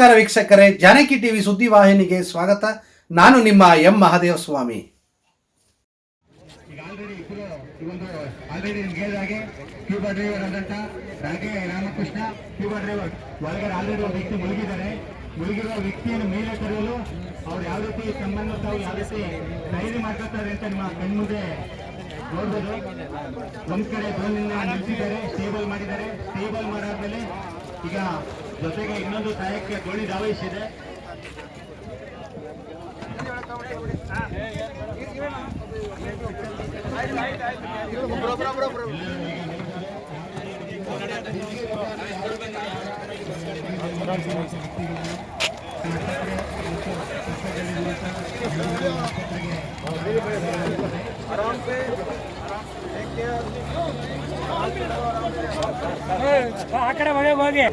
ನಮಸ್ಕಾರ ವೀಕ್ಷಕರೇ, ಜಾನಕಿ ಟಿವಿ ಸುದ್ದಿವಾಹಿನಿಗೆ ಸ್ವಾಗತ. ನಾನು ನಿಮ್ಮ M Mahadeva Swami scuba driver ಆದಂತ ರಾಗೆ ರಾಮಕೃಷ್ಣ ಕ್ಯೂಬಾ ಡ್ರೈವರ್ ಒಳಗಡೆ ಆಲ್ರೆಡಿ ಒಬ್ಬ ವ್ಯಕ್ತಿ ಮುಳುಗಿದ್ದಾರೆ. ಮುಳುಗಿರುವ ವ್ಯಕ್ತಿಯನ್ನು ಮೇಲೆ ತರಲು ಅವ್ರು ಯಾವ ರೀತಿ ತಮ್ಮನ್ನು ತಾವು ಯಾವ ರೀತಿ ಮಾಡ್ಕೊತಾರೆ ಅಂತ ನಿಮ್ಮ ಕಣ್ಮುಂದೆ ನೋಡ್ಬೋದು. ಒಂದ್ ಕಡೆ ಡ್ರೋನಿನ ನಿಲ್ಸಿದ್ದಾರೆ ಸ್ಟೇಬಲ್ ಮಾಡಿದ್ದಾರೆ. ಸ್ಟೇಬಲ್ ಮಾಡಾದ್ಮೇಲೆ ಈಗ ಜೊತೆಗೆ ಇನ್ನೊಂದು ಸಹಾಯಕ್ಕೆ ದೋಣಿ ಧಾವಯಿಸಿದೆ ಆ ಕಡೆ ಹೋಗಿ ಹೋಗಿ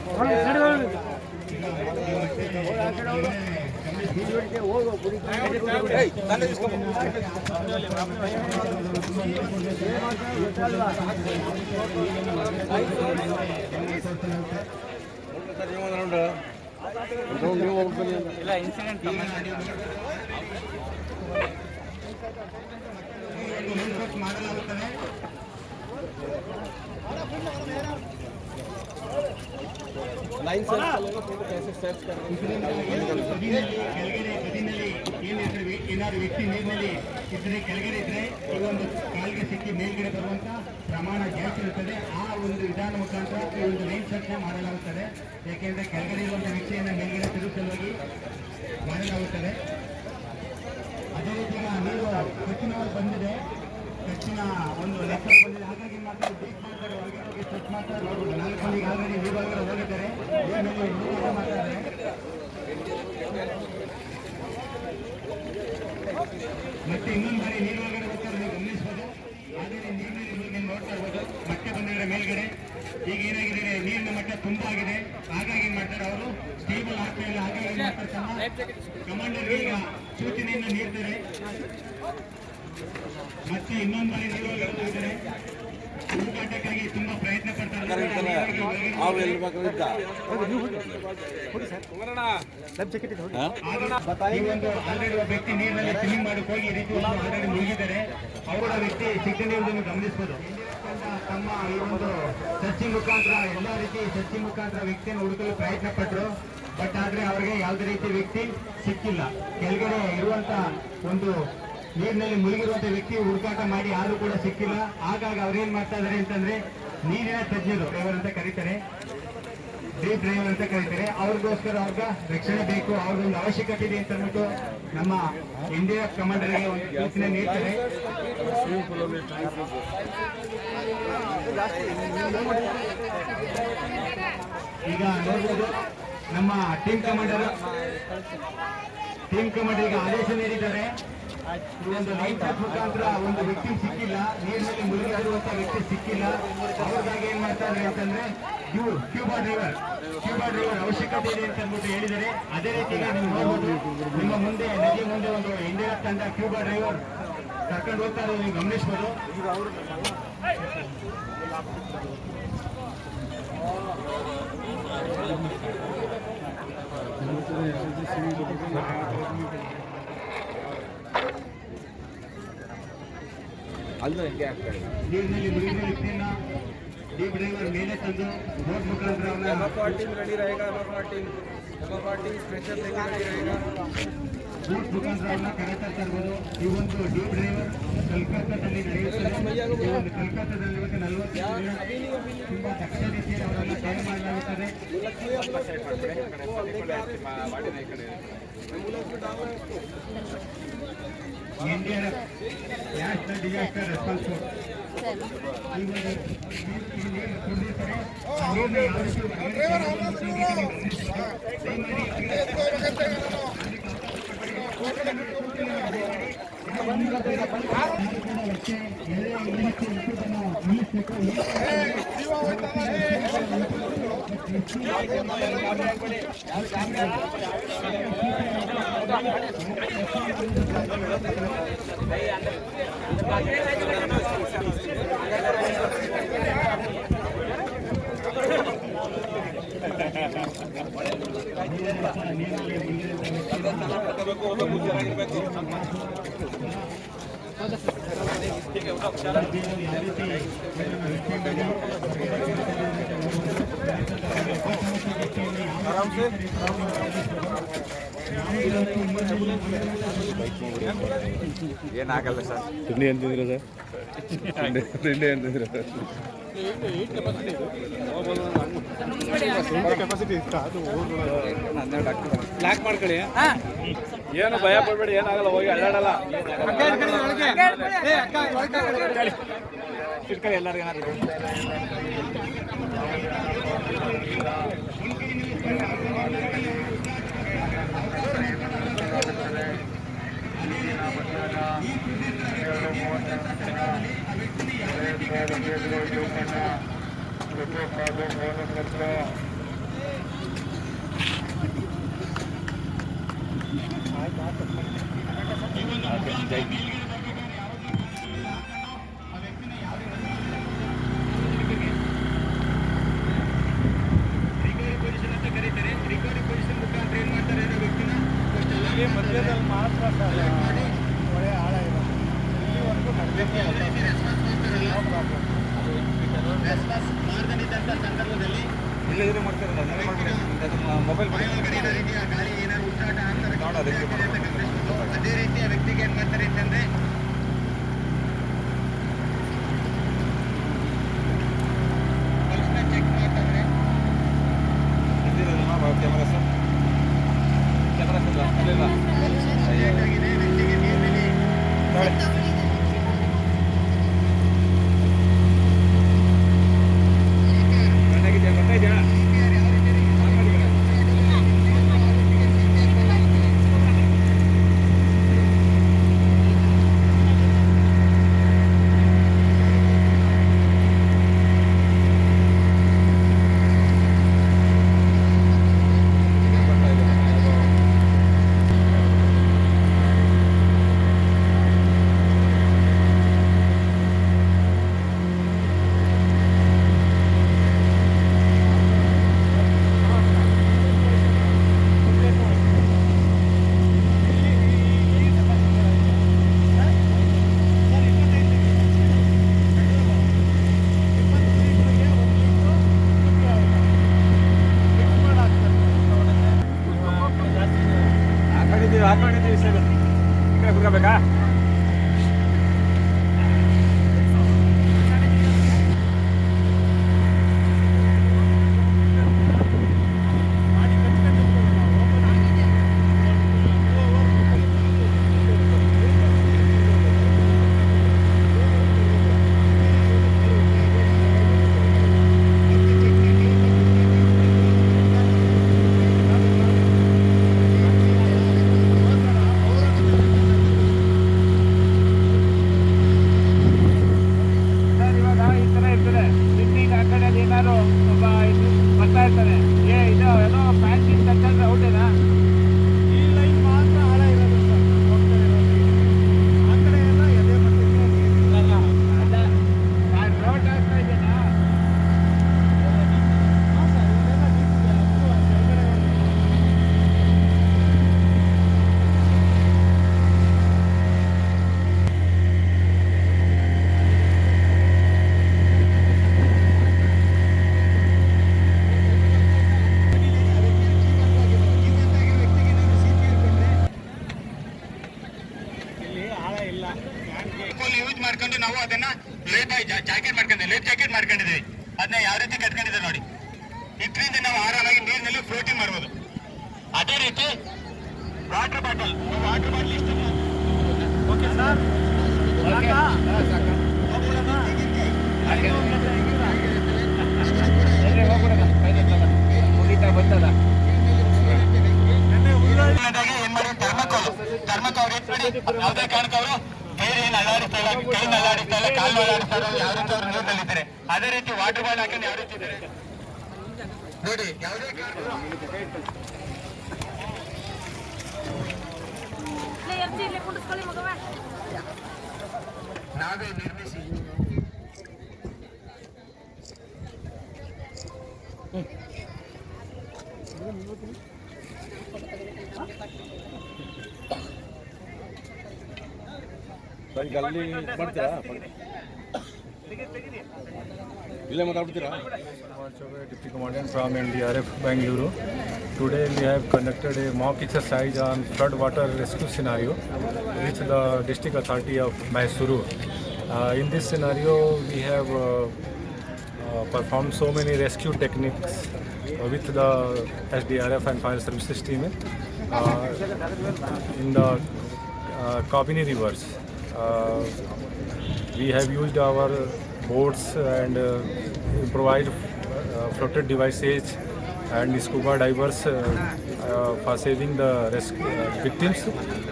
ಮಾಡಲಾಗುತ್ತದೆ ಕೆಳಗಡೆ ಬದಿನಲ್ಲಿ ಏನಿದ್ರೆ ಏನಾದ್ರು ವ್ಯಕ್ತಿ ನೀರಿನಲ್ಲಿ ಇದ್ರೆ ಕೆಳಗಡೆ ಇದ್ರೆ ಕೆಲವೊಂದು ಕಾಲಿಗೆ ಸಿಕ್ಕಿ ಮೇಲ್ಗಡೆ ಬರುವಂತ ಪ್ರಮಾಣ ಜಾಸ್ತಿ ಇರುತ್ತದೆ. ಆ ಒಂದು ವಿಧಾನ ಮುಖಾಂತರ ಈ ಒಂದು ಲೈನ್ ಸಂಖ್ಯೆ ಮಾಡಲಾಗುತ್ತದೆ. ಯಾಕೆಂದ್ರೆ ಕೆಳಗಡೆ ಇರುವಂತಹ ವ್ಯಕ್ತಿಯನ್ನು ಮೇಲ್ಗಡೆ ತಿರುಗಿಸಲುವಾಗಿ ಮಾಡಲಾಗುತ್ತದೆ. ಅದೇ ರೀತಿ ನೀರು ಕಚ್ಚಿನವರು ಬಂದಿದೆ. ಹೆಚ್ಚಿನ ಒಂದು ಲೆಕ್ಕ ಬಂದಿದೆ. ಹಾಗಾಗಿ ಮಾತ್ರ ಡೀಪ್ ಮಾಡ್ತಾರೆ ಹೋಗಿದ್ದಾರೆ. ಮಾಡ್ತಾರೆ ಮತ್ತೆ ಇನ್ನೊಂದು ಬಾರಿ ನೀರು ಕರೆ ಹೋಗ್ತಾರೆ ನೀವು ಗಮನಿಸ್ಬೋದು. ನೀರಿನ ನೀರಿನಲ್ಲಿ ಮುಳುಗಿ ನೋಡ್ತಾ ಇರ್ಬೋದು. ಮತ್ತೆ ಬಂದಿದ್ದಾರೆ ಮೇಲ್ಗಡೆ. ಈಗ ಏನಾಗಿದೆ? ನೀರಿನ ಮಟ್ಟ ತುಂಬ ಆಗಿದೆ. ಹಾಗಾಗಿ ಮಾಡ್ತಾರೆ ಅವರು? ಸ್ಟೇಬಲ್ ಆಗ್ತಾ ಇಲ್ಲ ಹಾಗಾಗಿ ಕಮಾಂಡರ್ಗೆ ಈಗ ಸೂಚನೆಯನ್ನು ನೀಡ್ತಾರೆ. ಮತ್ತೆ ಇನ್ನೊಂದು ಬಾರಿ ನೀರು ಒಳಗಡೆ ಹೋಗಿದ್ದಾರೆ ಹುಡುಕಾಟಕ್ಕಾಗಿ ತುಂಬಾ ಪ್ರಯತ್ನ ಪಡ್ತಾರೆ ಈ ಒಂದು ಆಲ್ರೆಡಿ ಒಬ್ಬ ವ್ಯಕ್ತಿ ನೀರಿನಲ್ಲಿ ಸ್ವಿಮ್ಮಿಂಗ್ ಮಾಡಕ್ಕೆ ಹೋಗಿ ಈ ರೀತಿ ಒಂದು ಆಲ್ರೆಡಿ ಮುಳುಗಿದ್ದಾರೆ ಅವರ ವ್ಯಕ್ತಿ ಸಿಗ್ಕೊಂಡಿರುವುದನ್ನು ಗಮನಿಸಬಹುದು. ತಮ್ಮ ಈ ಒಂದು ಸರ್ಚಿಂಗ್ ಮುಖಾಂತರ ಎಲ್ಲ ರೀತಿ ಸರ್ಚಿಂಗ್ ಮುಖಾಂತರ ವ್ಯಕ್ತಿಯನ್ನು ಹುಡುಕಲು ಪ್ರಯತ್ನ ಪಟ್ಟರು ಬಟ್ ಆದ್ರೆ ಅವರಿಗೆ ಯಾವುದೇ ರೀತಿ ವ್ಯಕ್ತಿ ಸಿಕ್ಕಿಲ್ಲ. ಕೆಳಗಡೆ ಇರುವಂತ ಒಂದು ನೀರಿನಲ್ಲಿ ಮುಳುಗಿರುವಂತ ವ್ಯಕ್ತಿ ಹುಡುಕಾಟ ಮಾಡಿ ಯಾರು ಕೂಡ ಸಿಕ್ಕಿಲ್ಲ. ಹಾಗಾಗಿ ಅವ್ರೇನ್ ಮಾಡ್ತಾ ಇದಾರೆ ಅಂತಂದ್ರೆ ನೀರಿನ ತಜ್ಞರು ಡ್ರೈವರ್ ಅಂತ ಕರೀತಾರೆ. ಡೀಪ್ ಡ್ರೈವರ್ ಅಂತ ಕರೀತಾರೆ. ಅವ್ರಿಗೋಸ್ಕರ ಅವ್ರಿಗ ರಕ್ಷಣೆ ಬೇಕು, ಅವ್ರಿಗೊಂದು ಅವಶ್ಯಕತೆ ಇದೆ ಅಂತ ಅಂದ್ಬಿಟ್ಟು ನಮ್ಮ ಇಂಡಿಯಾ ಕಮಾಂಡರ್ಗೆ ಒಂದು ಸೂಚನೆ ನೀಡ್ತಾರೆ. ಈಗ ನೋಡ್ಬೋದು, ನಮ್ಮ ಟೀಮ್ ಕಮಾಂಡರ್ ಟೀಮ್ ಕಮಾಂಡರ್ ಈಗ ಆದೇಶ ನೀಡಿದ್ದಾರೆ. ಒಂದು ರೈತರ ಮುಖಾಂತರ ಒಂದು ವ್ಯಕ್ತಿ ಸಿಕ್ಕಿಲ್ಲ, ನೀರಿನಲ್ಲಿ ಮುಳುಗಿರುವಂತ ವ್ಯಕ್ತಿ ಸಿಕ್ಕಿಲ್ಲ. ಅವ್ರದಾಗ ಏನ್ ಮಾಡ್ತಾರೆ ಅಂತಂದ್ರೆ, ಇವರು ಕ್ಯೂಬಾ ಡ್ರೈವರ್ ಕ್ಯೂಬಾ ಡ್ರೈವರ್ ಅವಶ್ಯಕತೆ ಇದೆ ಅಂತ ಅಂದ್ಬಿಟ್ಟು ಹೇಳಿದ್ದಾರೆ. ಅದೇ ರೀತಿಗೆ ನೀವು ನೋಡಬಹುದು ನಿಮ್ಮ ಮುಂದೆ, ನದಿ ಮುಂದೆ ಒಂದು ಇಂಡಿಯಾ ತಂಡ ಕ್ಯೂಬಾ ಡ್ರೈವರ್ ಕರ್ಕೊಂಡು ಹೋಗ್ತಾ ಇರೋದು ನೀವು ಗಮನಿಸ್ಬೋದು. ಮುಳುಗಿದ ವ್ಯಕ್ತಿಯನ್ನ ಡೀಪ್ ಡ್ರೈವರ್ ಮೇಲೆ ತಂದು ಬೋಟ್ ಮುಖಾಂತರ ಅವನ್ನ हमारा टीम रेडी रहेगा हमारा टीम हमारा टीम स्पेशल लेके रेडी रहेगा ಬೋಟ್ ಮುಖಾಂತರ ಅವನ್ನ ಕರೆತರ್ತಾ ಇರ್ಬೋದು ಈ ಒಂದು ಡೀಪ್ ಡ್ರೈವರ್ ಕಲ್ಕತ್ತಾದಲ್ಲಿ ನಡೆಯುತ್ತದೆ ಈ ಒಂದು ಕಲ್ಕತ್ತಾದಲ್ಲಿ ಇವತ್ತು ನಲವತ್ತು ಜನ ತುಂಬಾ ದಕ್ಷ ರೀತಿಯಲ್ಲಿ ಅವರನ್ನ ತಯಾರು ಮಾಡಲಾಗುತ್ತದೆ ಎನ್ಡಿಆರ್ಎಫ್ ನ್ಯಾಷನಲ್ ಡಿಸಾಸ್ಟರ್ ರೆಸ್ಪಾನ್ಸ್ ಈ ಒಂದು Indian National Disaster Response Force వచ్చే ಅದೇ ಸರ್ आराम से ಏನಾಗಲ್ಲ ಸರ್ ತಿಂಡಿ ಎಂತಿದ್ರು ಸರ್ ತಿಂಡಿ ಎಂತಿದ್ರು ಲಾಕ್ ಮಾಡ್ಕೊಳ್ಳಿ. ಏನು ಭಯ ಪಡ್ಬೇಡಿ ಏನಾಗಲ್ಲ ಹೋಗಿ ಅಲ್ಲಾಡಲ್ಲ ಇಟ್ಕೊಳ್ಳಿ ಎಲ್ಲರಿಗೂ ಏನಾದ್ರು ಮೂವತ್ತೆರಡು Kan du se? ಯಾವುದೇ ಕಾರಣಕ್ಕವರು ಬೇರೆ ಏನು ಅಲ್ಲಾಡಿಸ್ತಾ ಇಲ್ಲ ಕೈನ ಅಲ್ಲಾಡಿಸ್ತಾ ಇಲ್ಲ, ಕಾಲು ಅಲ್ಲಾಡಿಸ್ತಾ ಇಲ್ಲ, ಯಾವ ರೀತಿ ಅವರು ಇದ್ದಾರೆ. ಅದೇ ರೀತಿ ವಾಟರ್ ಬಾಲ್ ಹಾಕೊಂಡು ಯಾವ ರೀತಿ ಇದ್ದಾರೆ? ನೋಡಿ, ಯಾವುದೇ ನಾವೇ ನಿರ್ಮಿಸಿ. ಈಗ ಅಲ್ಲಿ ಮಾಡ್ತೀರಾ ಇಲ್ಲೇ ಮಾತಾಡ್ತೀರಾ Kumar Chobe, Deputy Commandant from NDRF Bangalore. Today we have conducted a mock exercise on flood water rescue scenario with the district authority of Mysuru. Uh, in this scenario, we have uh, uh, performed so many rescue techniques uh, with the SDRF and fire services team uh, in the uh, Kabini rivers. Uh, we have used our boats and uh, improvised uh, floated devices and scuba divers uh, uh, for saving the uh, victims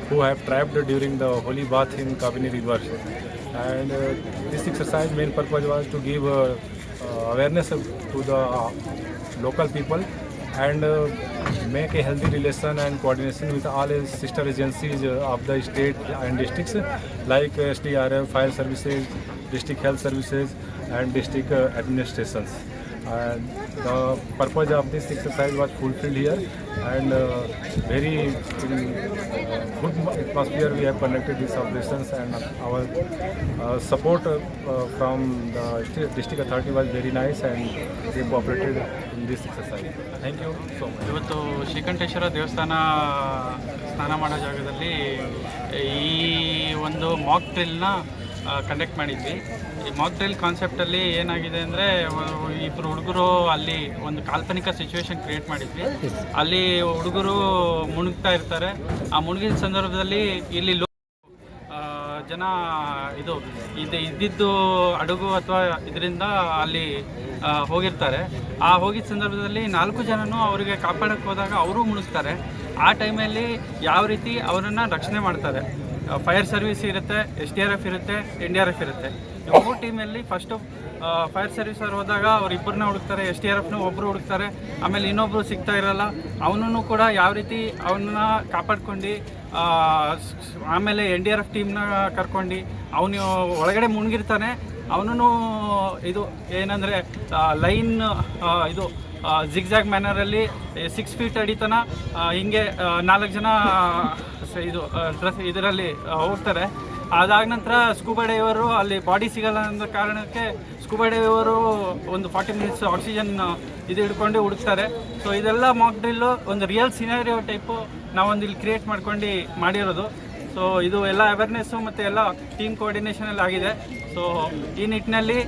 who have trapped during the holy bath in Kabini River. And this exercise main purpose was to give awareness to the local people and uh, make a healthy relation and coordination with all sister agencies uh, of the state and districts like uh, SDRF, fire services, district health services and district uh, administrations. And the purpose of this exercise was fulfilled here and uh, very uh, good atmosphere we have conducted these operations and our uh, support uh, uh, from the district authority was very nice and they cooperated in this exercise. Thank you so much. ಇವತ್ತು ಶ್ರೀಕಂಠೇಶ್ವರ ದೇವಸ್ಥಾನ ಸ್ನಾನ ಮಾಡೋ ಜಾಗದಲ್ಲಿ ಈ ಒಂದು Mach ಡ್ರಿಲ್ನ conduct ಮಾಡಿದ್ವಿ. ಈ Mach drill ಕಾನ್ಸೆಪ್ಟಲ್ಲಿ ಏನಾಗಿದೆ ಅಂದರೆ ಇಬ್ಬರು ಹುಡುಗರು ಅಲ್ಲಿ ಒಂದು ಕಾಲ್ಪನಿಕ ಸಿಚುವೇಶನ್ ಕ್ರಿಯೇಟ್ ಮಾಡಿದ್ವಿ. ಅಲ್ಲಿ ಹುಡುಗರು ಮುಣುಗ್ತಾ ಇರ್ತಾರೆ. ಆ ಮುಳುಗಿದ ಸಂದರ್ಭದಲ್ಲಿ ಇಲ್ಲಿ ಜನ ಇದು ಇದು ಇದ್ದಿದ್ದು ಅಡುಗು ಅಥವಾ ಇದರಿಂದ ಅಲ್ಲಿ ಹೋಗಿರ್ತಾರೆ. ಆ ಹೋಗಿದ ಸಂದರ್ಭದಲ್ಲಿ ನಾಲ್ಕು ಜನನು ಅವರಿಗೆ ಕಾಪಾಡಕ್ಕೆ ಹೋದಾಗ ಅವರು ಮುಳುಗ್ತಾರೆ ಆ ಟೈಮಲ್ಲಿ ಯಾವ ರೀತಿ ಅವರನ್ನು ರಕ್ಷಣೆ ಮಾಡ್ತಾರೆ. ಫೈರ್ ಸರ್ವಿಸ್ ಇರುತ್ತೆ ಎಸ್ ಡಿ ಆರ್ ಎಫ್ ಇರುತ್ತೆ ಎನ್ ಡಿ ಆರ್ ಎಫ್ ಇರುತ್ತೆ. ಮೂರು ಟೀಮಲ್ಲಿ ಫಸ್ಟು ಫೈರ್ ಸರ್ವಿಸ್ ಅವ್ರು ಹೋದಾಗ ಅವ್ರು ಇಬ್ಬರನ್ನ ಹುಡುಕ್ತಾರೆ ಎಸ್ ಡಿ ಆರ್ ಎಫ್ನ ಒಬ್ಬರು ಹುಡುಕ್ತಾರೆ, ಆಮೇಲೆ ಇನ್ನೊಬ್ಬರು ಸಿಗ್ತಾ ಇರಲ್ಲ. ಅವನೂ ಕೂಡ ಯಾವ ರೀತಿ ಅವನ್ನ ಕಾಪಾಡ್ಕೊಂಡು ಆಮೇಲೆ ಎನ್ ಡಿ ಆರ್ ಎಫ್ ಟೀಮ್ನ ಕರ್ಕೊಂಡು ಅವನು ಒಳಗಡೆ ಮುಣಗಿರ್ತಾನೆ. ಅವನೂ ಇದು ಏನಂದರೆ ಲೈನ್ ಇದು ಜಿಗ್ಜಾಗ್ ಮ್ಯಾನರಲ್ಲಿ ಸಿಕ್ಸ್ ಫೀಟ್ ಅಡಿತನ ಹಿಂಗೆ ನಾಲ್ಕು ಜನ ಇದು ಡ್ರೆಸ್ ಇದರಲ್ಲಿ ಹೋಗ್ತಾರೆ. ಅದಾದ ನಂತರ ಸ್ಕೂಬಾ ಡೈವರು ಅಲ್ಲಿ ಬಾಡಿ ಸಿಗಲ್ಲ ಅನ್ನೋ ಕಾರಣಕ್ಕೆ ಸ್ಕೂಬಾ ಡೈವರು ಒಂದು ಫಾರ್ಟಿ ಮಿನಿಟ್ಸ್ ಆಕ್ಸಿಜನ್ ಇದು ಹಿಡ್ಕೊಂಡು ಹುಡುಕ್ತಾರೆ. ಸೊ ಇದೆಲ್ಲ ಮಾಕ್ ಡ್ರಿಲ್ಲು ಒಂದು ರಿಯಲ್ ಸಿನಾರಿಯೋ ಟೈಪು ನಾವೊಂದು ಇಲ್ಲಿ ಕ್ರಿಯೇಟ್ ಮಾಡ್ಕೊಂಡು ಮಾಡಿರೋದು. ಸೊ ಇದು ಎಲ್ಲ ಅವೇರ್ನೆಸ್ಸು ಮತ್ತು ಎಲ್ಲ ಟೀಮ್ ಕೋಆರ್ಡಿನೇಷನಲ್ಲಿ ಆಗಿದೆ. ಸೊ ಈ ನಿಟ್ಟಿನಲ್ಲಿ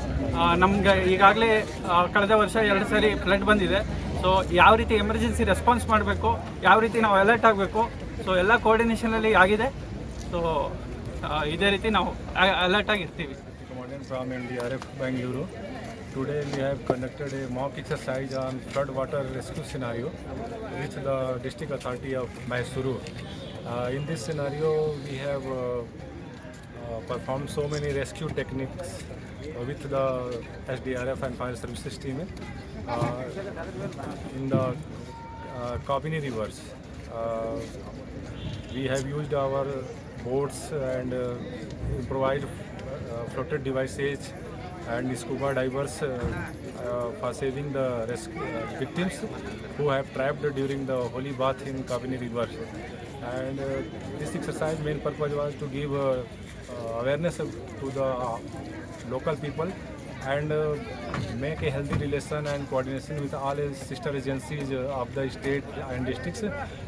ನಮ್ಗೆ ಈಗಾಗಲೇ ಕಳೆದ ವರ್ಷ ಎರಡು ಸಾರಿ ಫ್ಲಡ್ ಬಂದಿದೆ ಸೊ ಯಾವ ರೀತಿ ಎಮರ್ಜೆನ್ಸಿ ರೆಸ್ಪಾನ್ಸ್ ಮಾಡಬೇಕು ಯಾವ ರೀತಿ ನಾವು ಅಲರ್ಟ್ ಆಗಬೇಕು ಸೊ ಎಲ್ಲ ಕೋಆರ್ಡಿನೇಷನಲ್ಲಿ ಆಗಿದೆ ಸೊ ಇದೇ ರೀತಿ ನಾವು ಅಲರ್ಟ್ ಆಗಿರ್ತೀವಿ NDRF Bangalore. Today we have conducted a mock exercise on flood water rescue scenario with the district authority of Mysuru. Uh, in this scenario, we have uh, uh, performed so many rescue techniques uh, with the SDRF and fire services team uh, in the uh, Kabini rivers. Uh, we have used our boats and uh, improvised uh, floated devices and scuba divers uh, uh, for saving the rescue, uh, victims who have trapped during the holy bath in Kabini River. And uh, this exercise main purpose was to give uh, uh, awareness to the local people and uh, make a healthy relation and coordination with all sister agencies uh, of the state and districts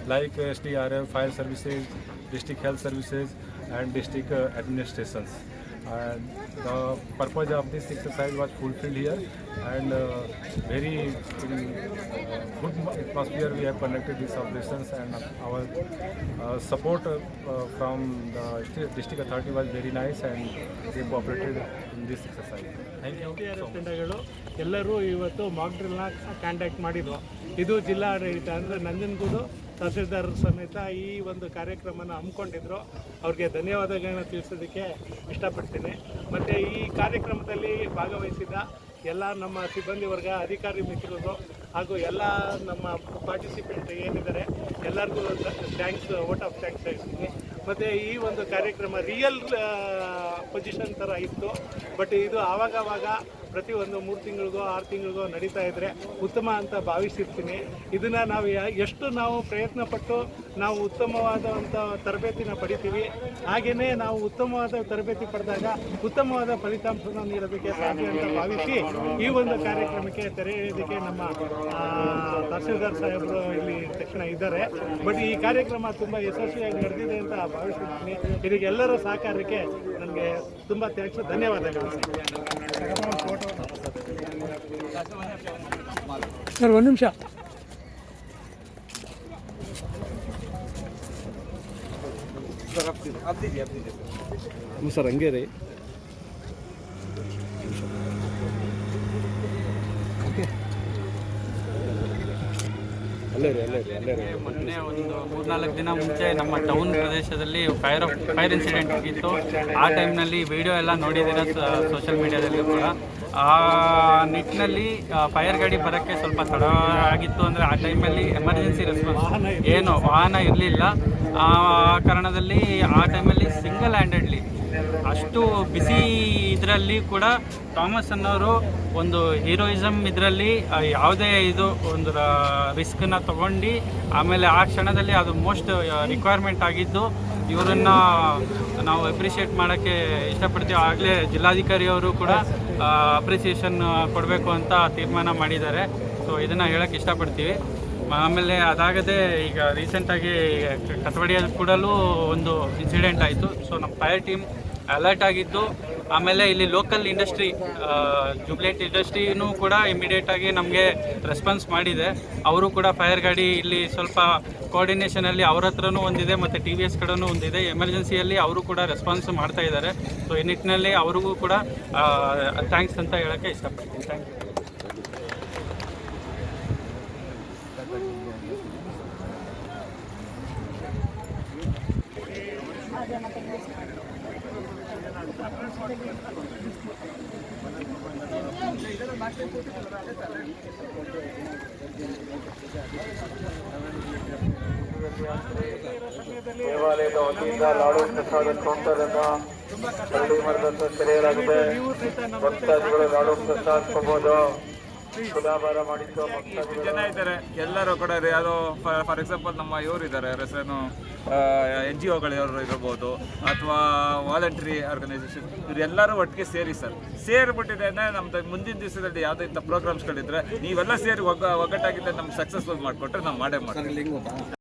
like uh, SDRF, fire services, district health services and district administrations. And the purpose of this exercise was fulfilled here and uh, very uh, good atmosphere we have conducted these operations and our uh, support uh, uh, from the district authority was very nice and they cooperated in this exercise. Thank you. ಎಲ್ಲರೂ ಇವತ್ತು Mach ಡ್ರಿಲ್ನ contact ಮಾಡಿದ್ರು ಇದು ಜಿಲ್ಲಾಡಳಿತ ಅಂದರೆ ನಂಜನಗೂಡು ತಹಸೀಲ್ದಾರ್ ಸಮೇತ ಈ ಒಂದು ಕಾರ್ಯಕ್ರಮನ ಹಮ್ಮಿಕೊಂಡಿದ್ರು ಅವ್ರಿಗೆ ಧನ್ಯವಾದಗಳನ್ನ ತಿಳಿಸೋದಕ್ಕೆ ಇಷ್ಟಪಡ್ತೀನಿ ಮತ್ತು ಈ ಕಾರ್ಯಕ್ರಮದಲ್ಲಿ ಭಾಗವಹಿಸಿದ ಎಲ್ಲ ನಮ್ಮ ಸಿಬ್ಬಂದಿ ವರ್ಗ, ಅಧಿಕಾರಿ ಮಿತ್ರರು ಹಾಗೂ ಎಲ್ಲ ನಮ್ಮ ಪಾರ್ಟಿಸಿಪೆಂಟ್ ಏನಿದ್ದಾರೆ, ಎಲ್ಲರಿಗೂ ಥ್ಯಾಂಕ್ಸ್ ವೋಟ್ ಆಫ್ ಥ್ಯಾಂಕ್ಸ್ ಹೇಳ್ತೀನಿ. ಮತ್ತು ಈ ಒಂದು ಕಾರ್ಯಕ್ರಮ ರಿಯಲ್ ಪೊಸಿಷನ್ ಥರ ಇತ್ತು. ಬಟ್ ಇದು ಆವಾಗವಾಗ ಪ್ರತಿ ಒಂದು ಮೂರು ತಿಂಗಳಿಗೋ, ಆರು ತಿಂಗಳಿಗೋ ನಡೀತಾ ಇದ್ರೆ ಉತ್ತಮ ಅಂತ ಭಾವಿಸಿರ್ತೀನಿ. ಇದನ್ನ ನಾವು ಎಷ್ಟು ನಾವು ಪ್ರಯತ್ನ ಪಟ್ಟು ನಾವು ಉತ್ತಮವಾದಂಥ ತರಬೇತಿನ ಪಡಿತೀವಿ ಹಾಗೆಯೇ ನಾವು ಉತ್ತಮವಾದ ತರಬೇತಿ ಪಡೆದಾಗ ಉತ್ತಮವಾದ ಫಲಿತಾಂಶನ ನೀಡೋದಕ್ಕೆ ಸಾಧ್ಯ ಅಂತ ಭಾವಿಸಿ ಈ ಒಂದು ಕಾರ್ಯಕ್ರಮಕ್ಕೆ ತೆರೆ ಎಳೆಯೋದಕ್ಕೆ ನಮ್ಮ ತಹಸೀಲ್ದಾರ್ ಸಾಹೇಬರು ಇಲ್ಲಿ ತಕ್ಷಣ ಇದ್ದಾರೆ. ಬಟ್ ಈ ಕಾರ್ಯಕ್ರಮ ತುಂಬ ಯಶಸ್ವಿಯಾಗಿ ನಡೆದಿದೆ ಅಂತ ಭಾವಿಸಿರ್ತೀನಿ ಇದಕ್ಕೆಲ್ಲರ ಸಹಕಾರಕ್ಕೆ ನನಗೆ ತುಂಬ ಥ್ಯಾಂಕ್ಸ್ ಧನ್ಯವಾದಗಳು. ಸರ್ ಒಂದು ನಿಮಿಷ. ಸರ್ ಹಂಗೆ ರೀ. ಮೊನ್ನೆ ಒಂದು ಮೂರ್ನಾಲ್ಕು ದಿನ ಮುಂಚೆ ನಮ್ಮ ಟೌನ್ ಪ್ರದೇಶದಲ್ಲಿ ಫೈರ್ ಫೈರ್ ಇನ್ಸಿಡೆಂಟ್ ಆಗಿತ್ತು. ಆ ಟೈಮ್ನಲ್ಲಿ ವಿಡಿಯೋ ಎಲ್ಲ ನೋಡಿದ್ದೀರ ಸೋಷಿಯಲ್ ಮೀಡಿಯಾದಲ್ಲಿ ಕೂಡ. ಆ ನಿಟ್ಟಿನಲ್ಲಿ ಫೈರ್ ಗಾಡಿ ಬರೋಕ್ಕೆ ಸ್ವಲ್ಪ ತಡ ಆಗಿತ್ತು ಅಂದರೆ ಆ ಟೈಮಲ್ಲಿ ಎಮರ್ಜೆನ್ಸಿ ರೆಸ್ಪಾನ್ಸ್ ಏನು, ವಾಹನ ಇರಲಿಲ್ಲ. ಆ ಕಾರಣದಲ್ಲಿ ಆ ಟೈಮಲ್ಲಿ ಸಿಂಗಲ್ ಹ್ಯಾಂಡೆಡ್ಲಿ ಅಷ್ಟು ಬಿಸಿ ಇದರಲ್ಲಿ ಕೂಡ ಥಾಮಸ್ ಅನ್ನೋರು ಒಂದು ಹೀರೋಯಿಸಮ್ ಇದರಲ್ಲಿ ಯಾವುದೇ ಇದು ಒಂದು ರಿಸ್ಕನ್ನ ತಗೊಂಡು ಆಮೇಲೆ ಆ ಕ್ಷಣದಲ್ಲಿ ಅದು ಮೋಸ್ಟ್ ರಿಕ್ವೈರ್ಮೆಂಟ್ ಆಗಿದ್ದು ಇವರನ್ನು ನಾವು ಅಪ್ರಿಷಿಯೇಟ್ ಮಾಡೋಕ್ಕೆ ಇಷ್ಟಪಡ್ತೀವಿ. ಆಗಲೇ ಜಿಲ್ಲಾಧಿಕಾರಿಯವರು ಕೂಡ ಅಪ್ರಿಸಿಯೇಷನ್ ಕೊಡಬೇಕು ಅಂತ ತೀರ್ಮಾನ ಮಾಡಿದ್ದಾರೆ. ಸೊ ಇದನ್ನು ಹೇಳೋಕ್ಕೆ ಇಷ್ಟಪಡ್ತೀವಿ. ಆಮೇಲೆ ಅದಾಗದೆ ಈಗ ರೀಸೆಂಟಾಗಿ ಕಟವಾಡಿಯಲ್ಲಿ ಕೂಡಲೂ ಒಂದು ಇನ್ಸಿಡೆಂಟ್ ಆಯಿತು. ಸೊ ನಮ್ಮ ಫೈರ್ ಟೀಮ್ ಅಲರ್ಟ್ ಆಗಿದ್ದು ಆಮೇಲೆ ಇಲ್ಲಿ ಲೋಕಲ್ ಇಂಡಸ್ಟ್ರಿ ಜುಬ್ಲೇಟ್ ಇಂಡಸ್ಟ್ರಿನೂ ಕೂಡ ಇಮಿಡಿಯೇಟಾಗಿ ನಮಗೆ ರೆಸ್ಪಾನ್ಸ್ ಮಾಡಿದೆ. ಅವರು ಕೂಡ ಫೈರ್ ಗಾಡಿ ಇಲ್ಲಿ ಸ್ವಲ್ಪ ಕೋಆರ್ಡಿನೇಷನಲ್ಲಿ ಅವ್ರ ಹತ್ರನೂ ಒಂದಿದೆ, ಮತ್ತು ಟಿ ವಿ ಎಸ್ ಕಡೆನೂ ಒಂದಿದೆ. ಎಮರ್ಜೆನ್ಸಿಯಲ್ಲಿ ಅವರು ಕೂಡ ರೆಸ್ಪಾನ್ಸ್ ಮಾಡ್ತಾ ಇದ್ದಾರೆ. ಸೊ ಈ ನಿಟ್ಟಿನಲ್ಲಿ ಅವ್ರಿಗೂ ಕೂಡ ಥ್ಯಾಂಕ್ಸ್ ಅಂತ ಹೇಳೋಕ್ಕೆ ಇಷ್ಟಪಡ್ತೀನಿ. ಥ್ಯಾಂಕ್ ಯು ದೇವಾಲಯದ ವತಿಯಿಂದ ಲಾಡು ಪ್ರಸಾದ ಕೌಂಟರ್ ಅನ್ನ ಹಳ್ಳಿ ಮರದಂತ ತೆರೆಯಲಾಗಿದೆ. ಭಕ್ತಾದಿಗಳು ಲಾಡು ಪ್ರಸಾದ ತಗೋಬಹುದು ಜನ ಇದ್ದಾರೆ? ಎಲ್ಲರೂ ಕೂಡ ಯಾರೋ ಫಾರ್ ಎಕ್ಸಾಂಪಲ್ ನಮ್ಮ ಇವರು ಇದ್ದಾರೆ ಹೆಸರೇನು ಎನ್ ಜಿ ಒಗಳು ಇವರು ಇರ್ಬೋದು ಅಥವಾ ವಾಲಂಟ್ರಿ ಆರ್ಗನೈಸೇಷನ್ ಇವರೆಲ್ಲರೂ ಒಟ್ಟಿಗೆ ಸೇರಿ ಸರ್. ಸೇರಿಬಿಟ್ಟಿದೆ ನಮ್ದು ಮುಂದಿನ ದಿವಸದಲ್ಲಿ ಯಾವುದೇ ಇಂಥ ಪ್ರೋಗ್ರಾಮ್ಸ್ಗಳಿದ್ರೆ ನೀವೆಲ್ಲ ಸೇರಿ ಒಗ್ಗ ಒಗ್ಗಟ್ಟಾಗಿದ್ದರೆ ನಮ್ಗೆ ಸಕ್ಸಸ್ಫುಲ್ ಮಾಡಿಕೊಟ್ರೆ ನಾವು ಮಾಡೇ ಮಾಡ್ತೀವಿ.